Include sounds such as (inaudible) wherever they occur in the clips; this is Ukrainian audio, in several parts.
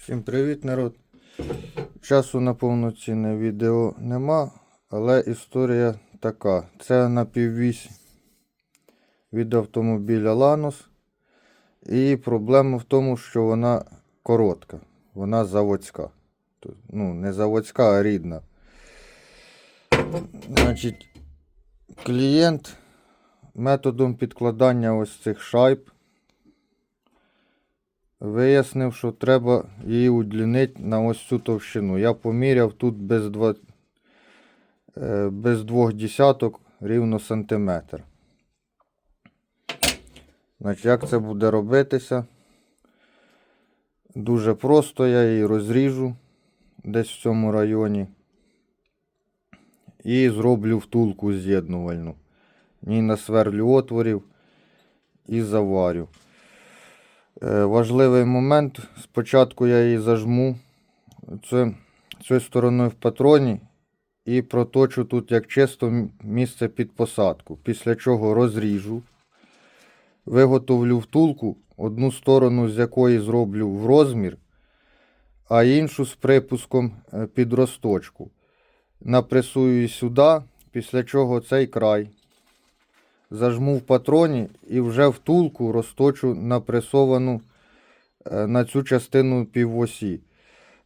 Всім привіт, народ. Часу на повноцінне відео нема, але історія така. Це напіввісь від автомобіля Lanos. І проблема в тому, що вона коротка. Вона заводська. Ну, не заводська, а рідна. Значить, клієнт методом підкладання ось цих шайб Вияснив, що треба її удлінити на ось цю товщину. Я поміряв тут без, два, е, без двох десяток рівно сантиметр. Значить, як це буде робитися? Дуже просто я її розріжу десь в цьому районі. І зроблю втулку з'єднувальну. Ні насверлю отворів і заварю. Е, Важливий момент. Спочатку я її зажму це, цією стороною в патроні і проточу тут як чисто місце під посадку. Після чого розріжу, виготовлю втулку, одну сторону з якої зроблю в розмір, а іншу з припуском е, під розточку. Напресую сюди, після чого цей край зажму в патроні і вже втулку розточу напресовану е, на цю частину півосі.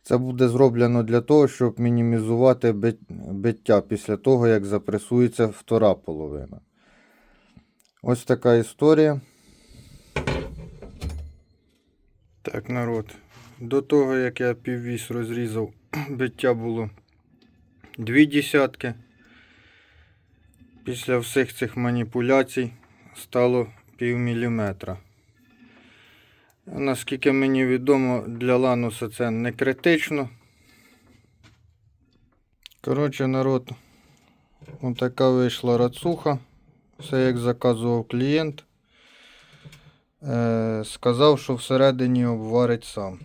Це буде зроблено для того, щоб мінімізувати биття після того, як запресується втора половина. Ось така історія. Так, народ. До того, як я піввісь розрізав, (clears throat) биття було дві десятки. Після всіх цих маніпуляцій стало пів міліметра. Наскільки мені відомо, для лануса це не критично. Коротше, народ, отака вийшла рацуха. Все як заказував клієнт. Е, сказав, що всередині обварить сам.